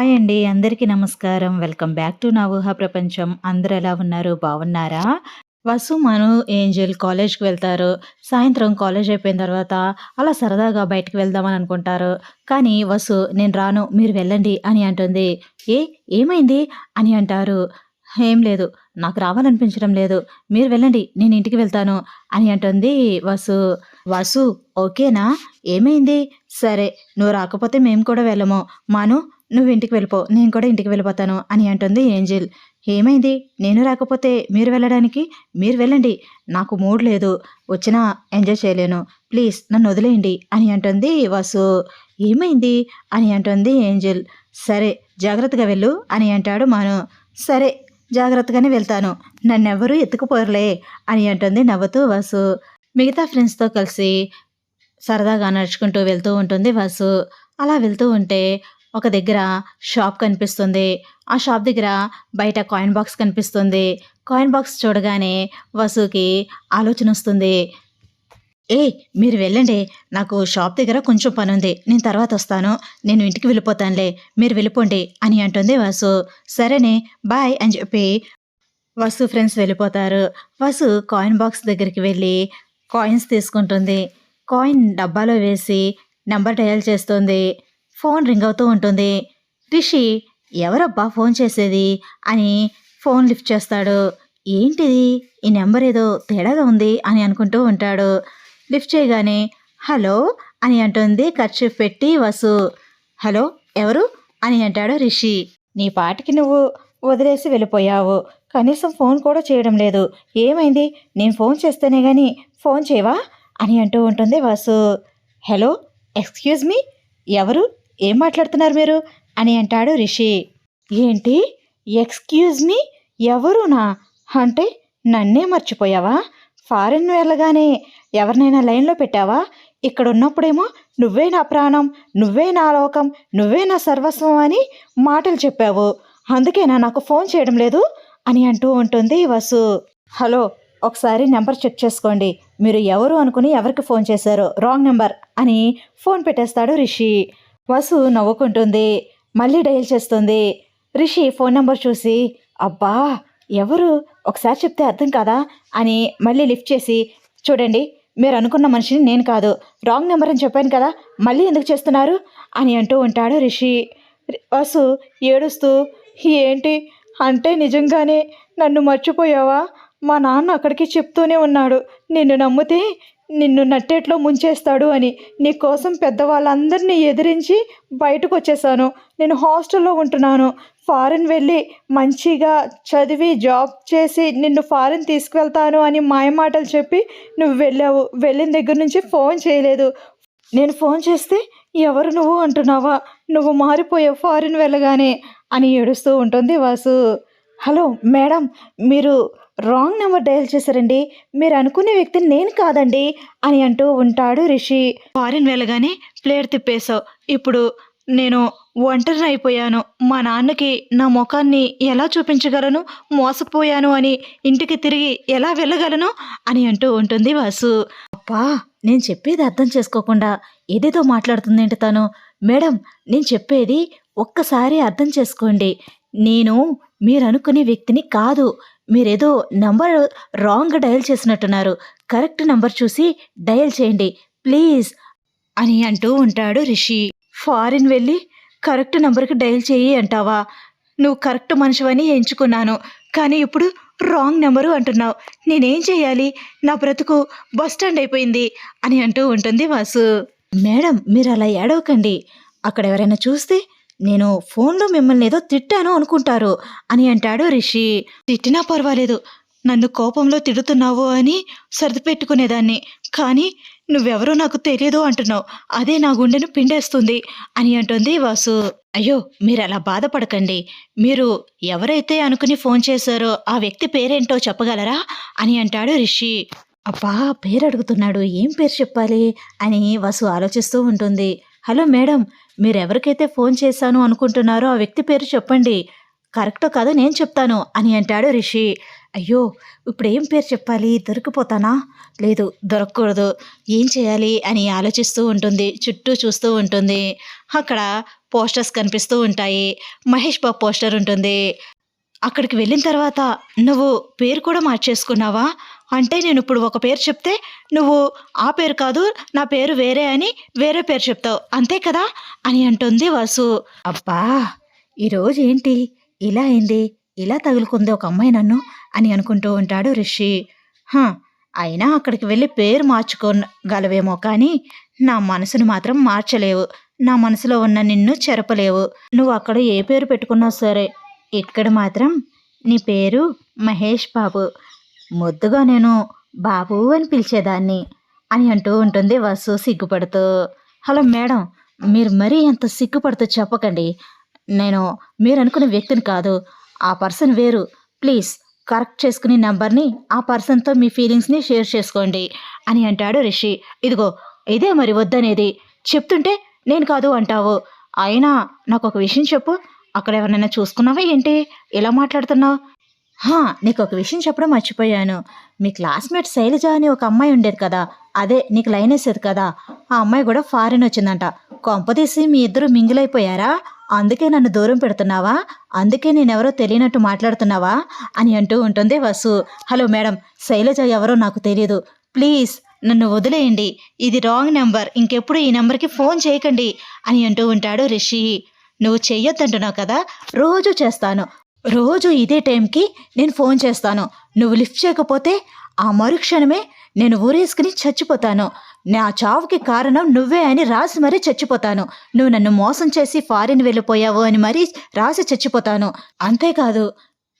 Hi అండి. అందరికీ నమస్కారం. వెల్కమ్ బ్యాక్ టు నా ఊహా ప్రపంచం. అందరు ఎలా ఉన్నారు? బాగున్నారా? వసు, మను, ఏంజెల్ కాలేజ్‌కి వెళ్తారు. సాయంత్రం కాలేజ్ అయిపోయిన తర్వాత అలా సరదాగా బయటకు వెళ్దామని అనుకుంటారు. కానీ వసు "నేను రాను. మీరు వెళ్ళండి" అని అంటుంది. "ఏ ఏమైంది?" అని అంటారు. "ఏం లేదు. నాకు రావాలనిపించడం లేదు. మీరు వెళ్ళండి. నేను ఇంటికి వెళ్తాను" అని అంటుంది వసు. "వసు ఓకేనా? ఏమైంది? సరే నువ్వు రాకపోతే మేము కూడా వెళ్ళము. మాను నువ్వు ఇంటికి వెళ్ళిపో. నేను కూడా ఇంటికి వెళ్ళిపోతాను" అని అంటుంది ఏంజెల్. "ఏమైంది? నేను రాకపోతే మీరు వెళ్ళడానికి? మీరు వెళ్ళండి. నాకు మూడ్ లేదు. వచ్చినా ఎంజాయ్ చేయలేను. ప్లీజ్ నన్ను వదిలేయండి" అని అంటుంది వాసు "ఏమైంది?" అని అంటుంది ఏంజెల్. "సరే జాగ్రత్తగా వెళ్ళు" అని అంటాడు మాను "సరే జాగ్రత్తగానే వెళ్తాను. నన్నెవ్వరూ ఎత్తుకుపోరలే అని అంటుంది నవ్వుతూ వాసు మిగతా ఫ్రెండ్స్‌తో కలిసి సరదాగా నడుచుకుంటూ వెళ్తూ ఉంటుంది వాసు అలా వెళ్తూ ఉంటే ఒక దగ్గర షాప్ కనిపిస్తుంది. ఆ షాప్ దగ్గర బయట కాయిన్ బాక్స్ కనిపిస్తుంది. కాయిన్ బాక్స్ చూడగానే వసుకి ఆలోచన వస్తుంది ఏ మీరు వెళ్ళండి. నాకు షాప్ దగ్గర కొంచెం పని ఉంది నేను తర్వాత వస్తాను. నేను ఇంటికి వెళ్ళిపోతానులే. మీరు వెళ్ళిపోండి" అని అంటుంది వసు. "సరేనే బాయ్" అని చెప్పి వసు ఫ్రెండ్స్ వెళ్ళిపోతారు. వసు కాయిన్ బాక్స్ దగ్గరికి వెళ్ళి కాయిన్స్ తీసుకుంటుంది. కాయిన్ డబ్బాలో వేసి నెంబర్ డయల్ చేస్తుంది. ఫోన్ రింగ్ అవుతూ ఉంటుంది. రిషి "ఎవరబ్బా ఫోన్ చేసేది" అని ఫోన్ లిఫ్ట్ చేస్తాడు. "ఏంటిది? ఈ నెంబర్ ఏదో తేడాగా ఉంది" అని అనుకుంటూ ఉంటాడు. లిఫ్ట్ చేయగానే "హలో" అని అంటుంది ఖర్చు పెట్టి వసు. "హలో ఎవరు?" అని అంటాడు రిషి. "నీ పాటికి నువ్వు వదిలేసి వెళ్ళిపోయావు. కనీసం ఫోన్ కూడా చేయడం లేదు. ఏమైంది? నేను ఫోన్ చేస్తేనే కానీ ఫోన్ చేయవా?" అని అంటూ ఉంటుంది వసు. "హలో ఎక్స్‌క్యూజ్ మీ ఎవరు? ఏం మాట్లాడుతున్నారు మీరు?" అని అంటాడు రిషి. "ఏంటి? ఎక్స్‌క్యూజ్ మీ ఎవరునా? అంటే నన్నే మర్చిపోయావా? ఫారిన్ వెళ్ళగానే ఎవరినైనా లైన్‌లో పెట్టావా? ఇక్కడ ఉన్నప్పుడేమో నువ్వే నా ప్రాణం, నువ్వే నా లోకం, నువ్వే నా సర్వస్వం అని మాటలు చెప్పావు. అందుకేనా నాకు ఫోన్ చేయడం లేదు?" అని అంటూ ఉంటుంది వసు. "హలో ఒకసారి నెంబర్ చెక్ చేసుకోండి. మీరు ఎవరు అనుకుని ఎవరికి ఫోన్ చేశారు రాంగ్ నెంబర్ అని ఫోన్ పెట్టేస్తాడు రిషి. వసు నవ్వుకుంటుంది. మళ్ళీ డయల్ చేస్తుంది. రిషి ఫోన్ నంబర్ చూసి "అబ్బా! ఎవరు? ఒకసారి చెప్తే అర్థం కాదా?" అని మళ్ళీ లిఫ్ట్ చేసి "చూడండి మీరు అనుకున్న మనిషిని నేను కాదు. రాంగ్ నెంబర్ అని చెప్పాను కదా! మళ్ళీ ఎందుకు చేస్తున్నారు?" అని అంటూ ఉంటాడు రిషి. వసు ఏడుస్తూ "ఏంటి? అంటే నిజంగానే నన్ను మర్చిపోయావా? మా నాన్న అక్కడికి చెప్తూనే ఉన్నాడు. నిన్ను నమ్మితే నిన్ను నట్టేట్లో ముంచేస్తాడు అని. నీ కోసం పెద్దవాళ్ళందరినీ ఎదిరించి బయటకొచ్చేసాను. నేను హాస్టల్‌లో ఉంటున్నాను. ఫారిన్ వెళ్ళి మంచిగా చదివి జాబ్ చేసి నిన్ను ఫారిన్ తీసుకువెళ్తాను అని మాయమాటలు చెప్పి నువ్వు వెళ్ళావు. వెళ్ళిన దగ్గర నుంచి ఫోన్ చేయలేదు. నేను ఫోన్ చేస్తే ఎవరు నువ్వు అంటున్నావా? నువ్వు మారిపోయావు ఫారిన్ వెళ్ళగానే" అని ఏడుస్తూ ఉంటుంది వాసు "హలో మేడం మీరు రాంగ్ నెంబర్ డయల్ చేశారండి. మీరు అనుకునే వ్యక్తిని నేను కాదండి" అని అంటూ ఉంటాడు రిషి. "ఫారిన్ వెళ్ళగానే ప్లేట్ తిప్పేశావు. ఇప్పుడు నేను ఒంటరిని అయిపోయాను. మా నాన్నకి నా మొఖాన్ని ఎలా చూపించగలను? మోసపోయాను అని ఇంటికి తిరిగి ఎలా వెళ్ళగలను?" అని అంటూ ఉంటుంది వాసు "అబ్బా! నేను చెప్పేది అర్థం చేసుకోకుండా ఏదేదో మాట్లాడుతుందేంటి తను? మేడం నేను చెప్పేది ఒక్కసారి అర్థం చేసుకోండి. నేను మీరనుకునే వ్యక్తిని కాదు. మీరేదో నంబర్ రాంగ్ డయల్ చేసినట్టున్నారు. కరెక్ట్ నంబర్ చూసి డయల్ చేయండి ప్లీజ్" అని అంటూ ఉంటాడు రిషి. "ఫారిన్ వెళ్ళి కరెక్ట్ నంబర్‌కి డయల్ చేయి అంటావా? నువ్వు కరెక్ట్ మనిషివని ఎంచుకున్నాను. కానీ ఇప్పుడు రాంగ్ నెంబరు అంటున్నావు. నేనేం చేయాలి? నా బ్రతుకు బస్ స్టాండ్ అయిపోయింది" అని అంటూ ఉంటుంది వాసు "మేడం మీరు అలా ఏడవకండి. అక్కడ ఎవరైనా చూస్తే నేను ఫోన్‌లో మిమ్మల్ని ఏదో తిట్టాను అనుకుంటారు" అని అంటాడు రిషి. "తిట్టినా పర్వాలేదు. నన్ను కోపంలో తిడుతున్నావు అని సర్దిపెట్టుకునేదాన్ని. కానీ నువ్వెవరో నాకు తెలియదు అంటున్నావు. అదే నా గుండెను పిండేస్తుంది" అని అంటుంది వాసు "అయ్యో మీరు అలా బాధపడకండి. మీరు ఎవరైతే అనుకుని ఫోన్ చేశారో ఆ వ్యక్తి పేరేంటో చెప్పగలరా?" అని అంటాడు రిషి. "అబ్బా! పేరు అడుగుతున్నాడు. ఏం పేరు చెప్పాలి?" అని వసు ఆలోచిస్తూ ఉంటుంది. "హలో మేడం మీరెవరికైతే ఫోన్ చేశాను అనుకుంటున్నారో ఆ వ్యక్తి పేరు చెప్పండి. కరెక్టో కాదో నేను చెప్తాను అని అంటాడు రిషి. అయ్యో ఇప్పుడు ఏం పేరు చెప్పాలి? దొరికిపోతానా? లేదు దొరకకూడదు. ఏం చేయాలి అని ఆలోచిస్తూ ఉంటుంది. చుట్టూ చూస్తూ ఉంటుంది. అక్కడ పోస్టర్స్ కనిపిస్తూ ఉంటాయి. మహేష్ బాబు పోస్టర్ ఉంటుంది. అక్కడికి వెళ్ళిన తర్వాత నువ్వు పేరు కూడా మార్చేసుకున్నావా? అంటే నేను ఇప్పుడు ఒక పేరు చెప్తే నువ్వు ఆ పేరు కాదు నా పేరు వేరే అని వేరే పేరు చెప్తావు. అంతే కదా? అని అంటుంది వాసు. అబ్బా ఈరోజు ఏంటి? ఇలా అయింది ఇలా తగులుకుంది ఒక అమ్మాయి నన్ను అని అనుకుంటూ ఉంటాడు రిషి. హా అయినా అక్కడికి వెళ్ళి పేరు మార్చుకోగలవేమో కానీ నా మనసును మాత్రం మార్చలేవు. నా మనసులో ఉన్న నిన్ను చెరపలేవు. నువ్వు అక్కడ ఏ పేరు పెట్టుకున్నా సరే ఇక్కడ మాత్రం నీ పేరు మహేష్ బాబు. ముద్దుగా నేను బాబు అని పిలిచేదాన్ని అని అంటూ ఉంటుంది వసు సిగ్గుపడుతూ. హలో మేడం మీరు మరీ ఎంత సిగ్గుపడుతూ చెప్పకండి. నేను మీరు అనుకునే వ్యక్తిని కాదు ఆ పర్సన్ వేరు. ప్లీజ్ కరెక్ట్ చేసుకునే నెంబర్ని ఆ పర్సన్తో మీ ఫీలింగ్స్ని షేర్ చేసుకోండి అని అంటాడు రిషి. ఇదిగో ఇదే మరి వద్దనేది. చెప్తుంటే నేను కాదు అంటావు. అయినా నాకు ఒక విషయం చెప్పు. అక్కడ ఎవరినైనా చూసుకున్నావా ఏంటి? ఎలా మాట్లాడుతున్నావు? హా నీకు ఒక విషయం చెప్పడం మర్చిపోయాను. మీ క్లాస్మేట్ శైలజ అని ఒక అమ్మాయి ఉండేది కదా. అదే నీకు లైన్ వేసేది కదా. ఆ అమ్మాయి కూడా ఫారిన్ వచ్చిందంట. కొంపదీసి మీ ఇద్దరు మింగిలైపోయారా? అందుకే నన్ను దూరం పెడుతున్నావా? అందుకే నేనెవరో తెలియనట్టు మాట్లాడుతున్నావా? అని అంటూ ఉంటుంది వసు. హలో మేడం శైలజ ఎవరో నాకు తెలియదు ప్లీజ్ నన్ను వదిలేయండి. ఇది రాంగ్ నెంబర్. ఇంకెప్పుడు ఈ నెంబర్కి ఫోన్ చేయకండి. అని అంటూ ఉంటాడు రిషి. నువ్వు చెయ్యొద్దంటున్నావు కదా? రోజు చేస్తాను. రోజు ఇదే టైంకి నేను ఫోన్ చేస్తాను. నువ్వు లిఫ్ట్ చేయకపోతే ఆ మరుక్షణమే నేను ఊరేసుకుని చచ్చిపోతాను. నా చావుకి కారణం నువ్వే అని రాసి మరీ చచ్చిపోతాను. నువ్వు నన్ను మోసం చేసి ఫారిన్ వెళ్ళిపోయావు అని మరీ రాసి చచ్చిపోతాను. అంతేకాదు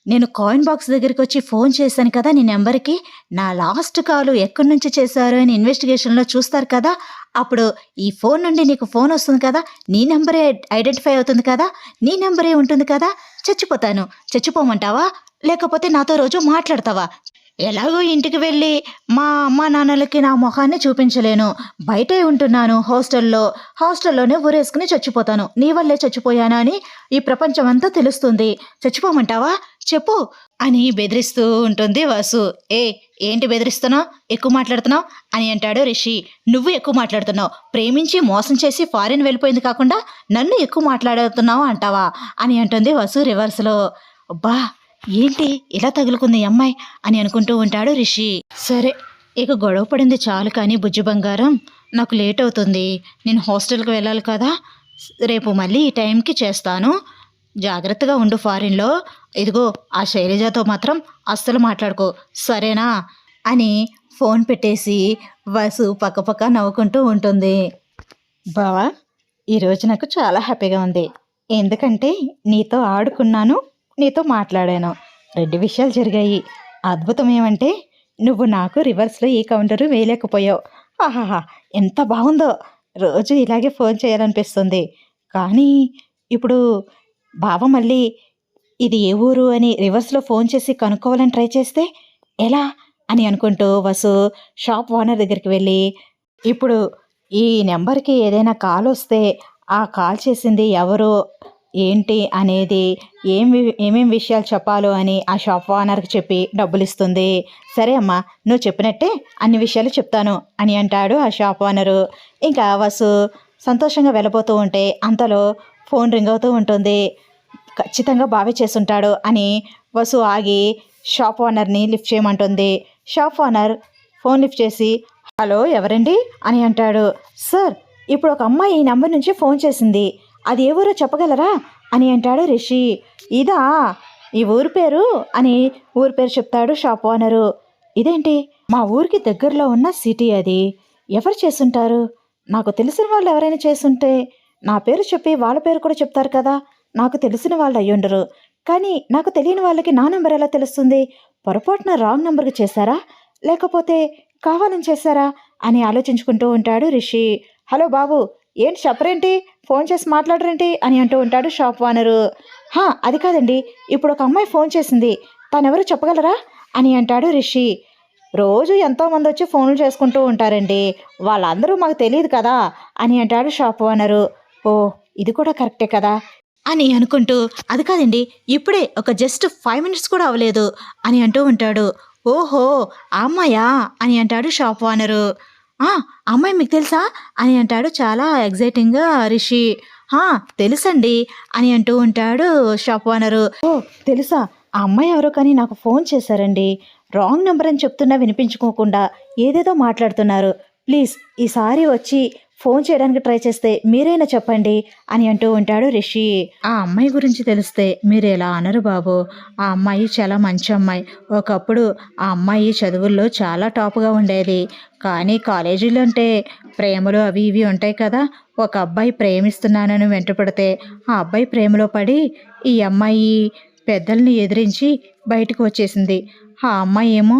నేను కాయిన్ బాక్స్ దగ్గరికి వచ్చి ఫోన్ చేశాను కదా నీ నెంబర్కి. నా లాస్ట్ కాలు ఎక్కడి నుంచి చేశారు అని ఇన్వెస్టిగేషన్లో చూస్తారు కదా అప్పుడు ఈ ఫోన్ నుండి నీకు ఫోన్ వస్తుంది కదా నీ నెంబరే ఐడెంటిఫై అవుతుంది కదా నీ నెంబరే ఉంటుంది కదా చచ్చిపోతాను. చచ్చిపోమంటావా? లేకపోతే నాతో రోజు మాట్లాడతావా? ఎలాగో ఇంటికి వెళ్ళి మా అమ్మ నాన్నలకి నా మొహాన్ని చూపించలేను. బయటే ఉంటున్నాను హాస్టల్లో. హాస్టల్లోనే ఊరేసుకుని చచ్చిపోతాను. నీ వల్లే చచ్చిపోయానా అని ఈ ప్రపంచం అంతా తెలుస్తుంది. చచ్చిపోమంటావా? చెప్పు అని బెదిరిస్తూ ఉంటుంది వాసు. ఏ ఏంటి బెదిరిస్తున్నావు? ఎక్కువ మాట్లాడుతున్నావు? అని అంటాడు రిషి. నువ్వు ఎక్కువ మాట్లాడుతున్నావు. ప్రేమించి మోసం చేసి ఫారిన్ వెళ్ళిపోయింది కాకుండా నన్ను ఎక్కువ మాట్లాడుతున్నావు అంటావా? అని అంటుంది వసు రివర్స్లో. అబ్బా ఏంటి? ఇలా తగులుకుంది అమ్మాయి? అని అనుకుంటూ ఉంటాడు రిషి. సరే ఇక గొడవ పడింది చాలు కానీ బుజ్జి బంగారం నాకు లేట్ అవుతుంది. నేను హాస్టల్కి వెళ్ళాలి కదా. రేపు మళ్ళీ ఈ టైంకి చేస్తాను. జాగ్రత్తగా ఉండు ఫారిన్లో. ఇదిగో ఆ శైలజతో మాత్రం అస్సలు మాట్లాడుకో. సరేనా? అని ఫోన్ పెట్టేసి వసు పక్కపక్క నవ్వుకుంటూ ఉంటుంది. బావా ఈరోజు నాకు చాలా హ్యాపీగా ఉంది. ఎందుకంటే నీతో ఆడుకున్నాను నీతో మాట్లాడాను. రెండు విషయాలు జరిగాయి. అద్భుతం ఏమంటే నువ్వు నాకు రివర్స్లో ఈ కౌంటరు వేయలేకపోయావు. ఆహాహా ఎంత బాగుందో. రోజు ఇలాగే ఫోన్ చేయాలనిపిస్తుంది. కానీ ఇప్పుడు బావ మళ్ళీ ఇది ఏ ఊరు అని రివర్స్లో ఫోన్ చేసి కనుక్కోవాలని ట్రై చేస్తే ఎలా అని అనుకుంటూ వసు షాప్ ఓనర్ దగ్గరికి వెళ్ళి ఇప్పుడు ఈ నెంబర్కి ఏదైనా కాల్ వస్తే ఆ కాల్ చేసింది ఎవరు ఏంటి అనేది ఏమి ఏమేం విషయాలు చెప్పాలో అని ఆ షాప్ ఓనర్కి చెప్పి డబ్బులు ఇస్తుంది. సరే అమ్మా నువ్వు చెప్పినట్టే అన్ని విషయాలు చెప్తాను అని అంటాడు ఆ షాప్ ఓనరు. ఇంకా వసు సంతోషంగా వెళ్ళబోతూ ఉంటే అంతలో ఫోన్ రింగ్ అవుతూ ఉంటుంది. ఖచ్చితంగా బావే చేసుంటాడు అని వసు ఆగి షాప్ ఓనర్ని లిఫ్ట్ చేయమంటుంది. షాప్ ఓనర్ ఫోన్ లిఫ్ట్ చేసి హలో ఎవరండి? అని అంటాడు. సార్ ఇప్పుడు ఒక అమ్మాయి ఈ నెంబర్ నుంచి ఫోన్ చేసింది. అది ఏ ఊరో చెప్పగలరా? అని అంటాడు రిషి. ఇదా ఈ ఊరి పేరు? అని ఊరి పేరు చెప్తాడు షాప్ ఓనరు. ఇదేంటి? మా ఊరికి దగ్గరలో ఉన్న సిటీ అది. ఎవరు చేసుంటారు నాకు తెలిసిన వాళ్ళు ఎవరైనా చేసుంటే నా పేరు చెప్పి వాళ్ళ పేరు కూడా చెప్తారు కదా. నాకు తెలిసిన వాళ్ళు అయ్యుండరు కానీ నాకు తెలియని వాళ్ళకి నా నెంబర్ ఎలా తెలుస్తుంది? పొరపాటున రాంగ్ నెంబర్కి చేశారా? లేకపోతే కావాలని చేశారా? అని ఆలోచించుకుంటూ ఉంటాడు రిషి. హలో బాబు ఏంటి చెప్పరేంటి? ఫోన్ చేసి మాట్లాడరేంటి? అని అంటూ ఉంటాడు షాప్ ఓనరు. హా అది కాదండి. ఇప్పుడు ఒక అమ్మాయి ఫోన్ చేసింది. తనెవరో చెప్పగలరా? అని అంటాడు రిషి. రోజు ఎంతోమంది వచ్చి ఫోన్లు చేసుకుంటూ ఉంటారండి. వాళ్ళందరూ మాకు తెలియదు కదా? అని అంటాడు షాప్ ఓనరు. ఓ ఇది కూడా కరెక్టే కదా? అని అనుకుంటూ అది కాదండి ఇప్పుడే ఒక జస్ట్ ఫైవ్ మినిట్స్ కూడా అవ్వలేదు అని అంటూ ఉంటాడు. ఓహో ఆ అమ్మాయా? అని అంటాడు షాప్ ఓనరు. "ఆ, అమ్మాయి మీకు తెలుసా? అని అంటాడు చాలా ఎగ్జైటింగ్గా రిషి. తెలుసండి అని అంటూ ఉంటాడు షాప్ ఓనరు. ఓ తెలుసా ఆ అమ్మాయి ఎవరో కానీ నాకు ఫోన్ చేశారండి. రాంగ్ నెంబర్ అని చెప్తున్నా వినిపించుకోకుండా ఏదేదో మాట్లాడుతున్నారు. ప్లీజ్ ఈసారి వచ్చి ఫోన్ చేయడానికి ట్రై చేస్తే మీరైనా చెప్పండి అని అంటూ ఉంటాడు రిషి. ఆ అమ్మాయి గురించి తెలిస్తే మీరు ఎలా అనరు బాబు. ఆ అమ్మాయి చాలా మంచి అమ్మాయి. ఒకప్పుడు ఆ అమ్మాయి చదువుల్లో చాలా టాప్గా ఉండేది. కానీ కాలేజీలో అంటే ప్రేమలు అవి ఇవి ఉంటాయి కదా. ఒక అబ్బాయి ప్రేమిస్తున్నానని వెంటపడితే ఆ అబ్బాయి ప్రేమలో పడి ఈ అమ్మాయి పెద్దల్ని ఎదిరించి బయటకు వచ్చేసింది. ఆ అమ్మాయి ఏమో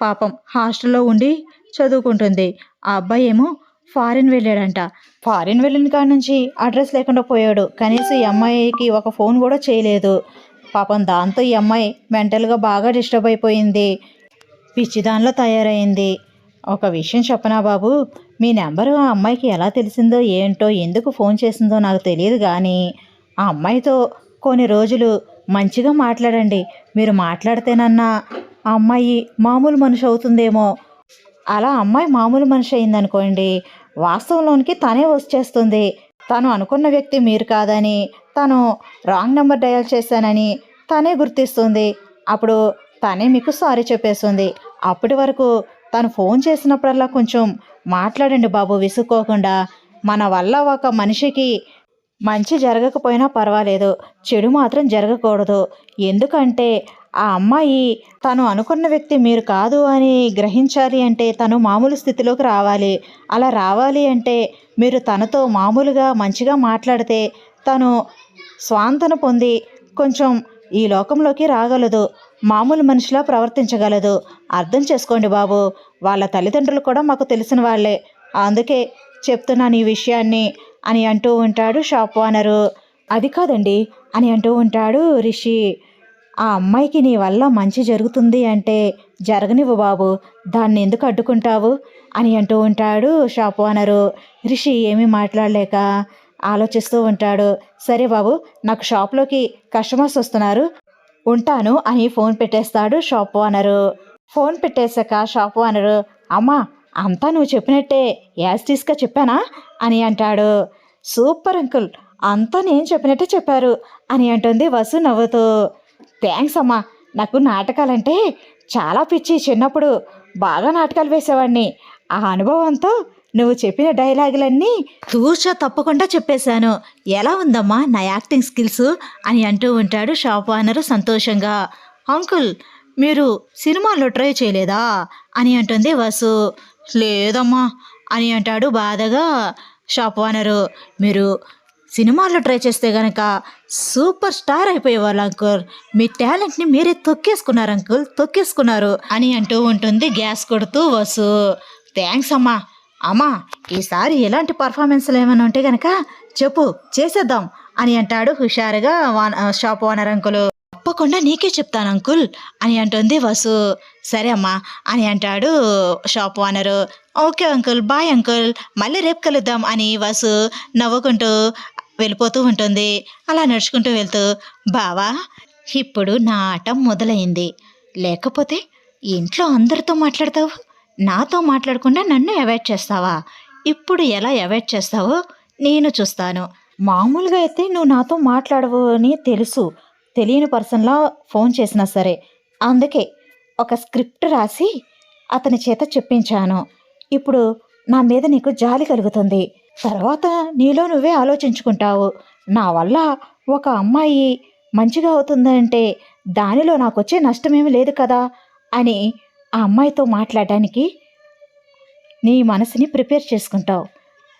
పాపం హాస్టల్లో ఉండి చదువుకుంటుంది. ఆ అబ్బాయి ఏమో ఫారిన్ వెళ్ళాడంట. ఫారిన్ వెళ్ళిన కాడ నుంచి అడ్రస్ లేకుండా పోయాడు. కనీసం ఈ అమ్మాయికి ఒక ఫోన్ కూడా చేయలేదు. పాపం దాంతో ఈ అమ్మాయి మెంటల్గా బాగా డిస్టర్బ్ అయిపోయింది. పిచ్చిదానిలో తయారైంది. ఒక విషయం చెప్పనా బాబు? మీ నెంబరు ఆ అమ్మాయికి ఎలా తెలిసిందో ఏంటో ఎందుకు ఫోన్ చేసిందో నాకు తెలియదు కానీ ఆ అమ్మాయితో కొన్ని రోజులు మంచిగా మాట్లాడండి. మీరు మాట్లాడితేనన్నా ఆ అమ్మాయి మామూలు మనిషి అవుతుందేమో. అలా అమ్మాయి మామూలు మనిషి అయిందనుకోండి వాస్తవంలోనికి తనే వచ్చేస్తుంది తను అనుకున్న వ్యక్తి మీరు కాదని తను రాంగ్ నెంబర్ డయల్ చేశానని తనే గుర్తిస్తుంది. అప్పుడు తనే మీకు సారీ చెప్పేస్తుంది. అప్పటి వరకు తను ఫోన్ చేసినప్పుడల్లా కొంచెం మాట్లాడండి బాబు విసుక్కోకుండా. మన వల్ల ఒక మనిషికి మంచి జరగకపోయినా పర్వాలేదు. చెడు మాత్రం జరగకూడదు. ఎందుకంటే ఆ అమ్మాయి తను అనుకున్న వ్యక్తి మీరు కాదు అని గ్రహించాలి అంటే తను మామూలు స్థితిలోకి రావాలి. అలా రావాలి అంటే మీరు తనతో మామూలుగా మంచిగా మాట్లాడితే తను స్వాంతన పొంది కొంచెం ఈ లోకంలోకి రాగలదు మామూలు మనిషిలా ప్రవర్తించగలదు. అర్థం చేసుకోండి బాబు వాళ్ళ తల్లిదండ్రులు కూడా మాకు తెలిసిన వాళ్ళే. అందుకే చెప్తున్నాను ఈ విషయాన్ని అని అంటూ ఉంటాడు షాప్ ఓనరు. అది కాదండి అని అంటూ ఉంటాడు రిషి. ఆ అమ్మాయికి నీ వల్ల మంచి జరుగుతుంది అంటే జరగనివ్వు బాబు దాన్ని ఎందుకు అడ్డుకుంటావు? అని అంటూ ఉంటాడు షాప్ ఓనరు. రిషి ఏమీ మాట్లాడలేక ఆలోచిస్తూ ఉంటాడు. సరే బాబు నాకు షాప్లోకి కస్టమర్స్ వస్తున్నారు. ఉంటాను అని ఫోన్ పెట్టేస్తాడు షాప్ ఓనరు. ఫోన్ పెట్టేశాక షాప్ ఓనరు అమ్మా అంతా నువ్వు చెప్పినట్టే యాస్టీస్గా చెప్పానా? అని అంటాడు. సూపర్ అంకుల్ అంతా నేను చెప్పినట్టే చెప్పారు అని అంటుంది వసు నవ్వుతూ. థ్యాంక్స్ అమ్మా. నాకు నాటకాలంటే చాలా పిచ్చి. చిన్నప్పుడు బాగా నాటకాలు వేసేవాడిని. ఆ అనుభవంతో నువ్వు చెప్పిన డైలాగులన్నీ తూచా తప్పకుండా చెప్పేశాను. ఎలా ఉందమ్మా నా యాక్టింగ్ స్కిల్స్ అని అంటూ ఉంటాడు షాప్ ఓనరు సంతోషంగా. అంకుల్ మీరు సినిమాల్లో ట్రై చేయలేదా? అని అంటుంది వసు. లేదమ్మా అని అంటాడు బాధగా షాప్ ఓనరు. మీరు సినిమాల్లో ట్రై చేస్తే గనక సూపర్ స్టార్ అయిపోయేవాళ్ళు అంకుల్. మీ టాలెంట్ని మీరే తొక్కేసుకున్నారు అంకుల్. తొక్కేసుకున్నారు అని అంటూ ఉంటుంది గ్యాస్ కొడుతూ వసు. థ్యాంక్స్ అమ్మా. అమ్మా ఈసారి ఎలాంటి పర్ఫార్మెన్స్లు ఏమైనా ఉంటే గనక చెప్పు చేసేద్దాం అని అంటాడు హుషారుగా వాన్ షాప్ ఓనర్ అంకుల్. తప్పకుండా నీకే చెప్తాను అంకుల్. అని అంటుంది వసు. సరే అమ్మా అని అంటాడు shop owner. Okay uncle. Bye uncle. మళ్ళీ రేపు కలుద్దాం అని వసు నవ్వుకుంటూ వెళ్ళిపోతూ ఉంటుంది. అలా నడుచుకుంటూ వెళ్తూ బావా ఇప్పుడు నా ఆట మొదలైంది. లేకపోతే ఇంట్లో అందరితో మాట్లాడతావు? నాతో మాట్లాడకుండా నన్ను అవాయిడ్ చేస్తావా? ఇప్పుడు ఎలా అవాయిడ్ చేస్తావో నేను చూస్తాను. మామూలుగా అయితే నువ్వు నాతో మాట్లాడవు అని తెలుసు. తెలియని పర్సన్లా ఫోన్ చేసినా సరే. అందుకే ఒక స్క్రిప్ట్ రాసి అతని చేత చెప్పించాను. ఇప్పుడు నా మీద నీకు జాలి కలుగుతుంది. తర్వాత నీలో నువ్వే ఆలోచించుకుంటావు. నా వల్ల ఒక అమ్మాయి మంచిగా అవుతుందంటే దానిలో నాకు వచ్చే నష్టమేమి లేదు కదా? అని ఆ అమ్మాయితో మాట్లాడడానికి నీ మనసుని ప్రిపేర్ చేసుకుంటావు.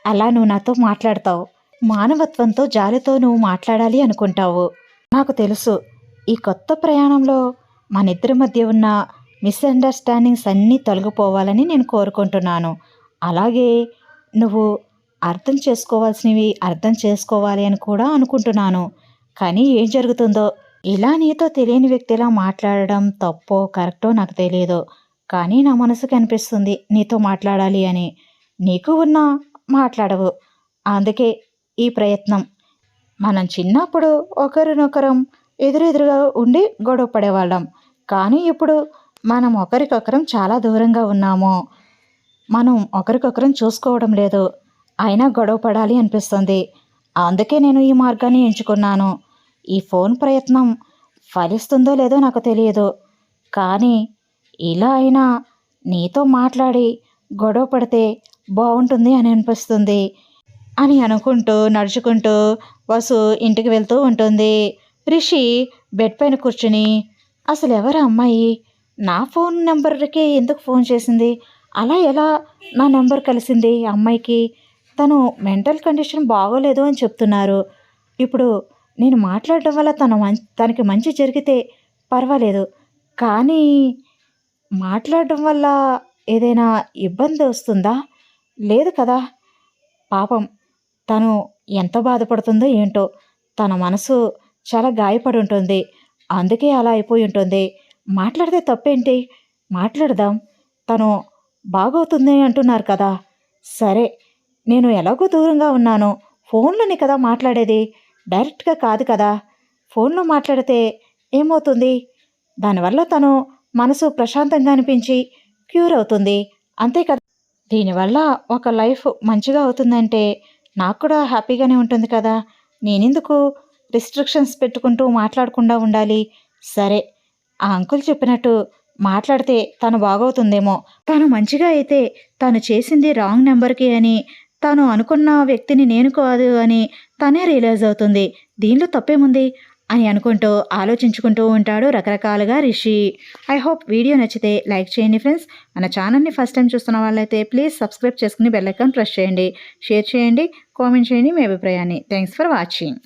అలా నువ్వు నాతో మాట్లాడతావు. మానవత్వంతో జాలితో నువ్వు మాట్లాడాలి అనుకుంటావు. నాకు తెలుసు. ఈ కొత్త ప్రయాణంలో మనిద్దరి మధ్య ఉన్న మిస్అండర్స్టాండింగ్స్ అన్నీ తొలగిపోవాలని నేను కోరుకుంటున్నాను. అలాగే నువ్వు అర్థం చేసుకోవాల్సినవి అర్థం చేసుకోవాలి అని కూడా అనుకుంటున్నాను. కానీ ఏం జరుగుతుందో? ఇలా నీతో తెలియని వ్యక్తిలా మాట్లాడడం తప్పో కరెక్టో నాకు తెలియదు కానీ నా మనసుకు అనిపిస్తుంది నీతో మాట్లాడాలి అని. నీకు ఉన్నా మాట్లాడవు. అందుకే ఈ ప్రయత్నం. మనం చిన్నప్పుడు ఒకరినొకరం ఎదురెదురుగా ఉండి గొడవ పడేవాళ్ళం. కానీ ఇప్పుడు మనం ఒకరికొకరం చాలా దూరంగా ఉన్నాము. మనం ఒకరికొకరం చూసుకోవడం లేదు. అయినా గొడవ పడాలి అనిపిస్తుంది. అందుకే నేను ఈ మార్గాన్ని ఎంచుకున్నాను. ఈ ఫోన్ ప్రయత్నం ఫలిస్తుందో లేదో నాకు తెలియదు. కానీ ఇలా అయినా నీతో మాట్లాడి గొడవ పడితే బాగుంటుంది అని అనిపిస్తుంది. అని అనుకుంటూ నడుచుకుంటూ వసు ఇంటికి వెళ్తూ ఉంటుంది. రిషి బెడ్ పైన కూర్చుని అసలు ఎవరు అమ్మాయి? నా ఫోన్ నెంబర్కి ఎందుకు ఫోన్ చేసింది? అలా ఎలా నా నెంబర్ కలిసింది అమ్మాయికి? తను మెంటల్ కండిషన్ బాగోలేదు అని చెప్తున్నారు. ఇప్పుడు నేను మాట్లాడడం వల్ల తన మం తనకి మంచి జరిగితే పర్వాలేదు. కానీ మాట్లాడడం వల్ల ఏదైనా ఇబ్బంది వస్తుందా? లేదు కదా. పాపం తను ఎంత బాధపడుతుందో ఏంటో. తన మనసు చాలా గాయపడి ఉంటుంది. అందుకే అలా అయిపోయి ఉంటుంది. మాట్లాడితే తప్పేంటి? మాట్లాడదాం. తను బాగవుతుంది అంటున్నారు కదా. సరే నేను ఎలాగో దూరంగా ఉన్నాను. ఫోన్లోనే కదా మాట్లాడేది? డైరెక్ట్గా కాదు కదా. ఫోన్లో మాట్లాడితే ఏమవుతుంది? దానివల్ల తను మనసు ప్రశాంతంగా అనిపించి క్యూర్ అవుతుంది. అంతే కదా. దీనివల్ల ఒక లైఫ్ మంచిగా అవుతుందంటే నాకు కూడా హ్యాపీగానే ఉంటుంది కదా. నేనెందుకు రిస్ట్రిక్షన్స్ పెట్టుకుంటూ మాట్లాడకుండా ఉండాలి? సరే ఆ అంకుల్ చెప్పినట్టు మాట్లాడితే తను బాగవుతుందేమో. తను మంచిగా అయితే తను చేసింది రాంగ్ నెంబర్కి అని తాను అనుకున్న వ్యక్తిని నేను కాదు అని తనే రియలైజ్ అవుతుంది. దీనిలో తప్పేముంది? అని అనుకుంటూ ఆలోచించుకుంటూ ఉంటాడు రకరకాలుగా రిషి. ఐ హోప్ వీడియో నచ్చితే లైక్ చేయండి ఫ్రెండ్స్. మన ఛానల్ని ఫస్ట్ టైం చూస్తున్న వాళ్ళైతే ప్లీజ్ సబ్స్క్రైబ్ చేసుకుని బెల్లైకాన్ ప్రెస్ చేయండి. షేర్ చేయండి కామెంట్ చేయండి మీ అభిప్రాయాన్ని. Thanks for watching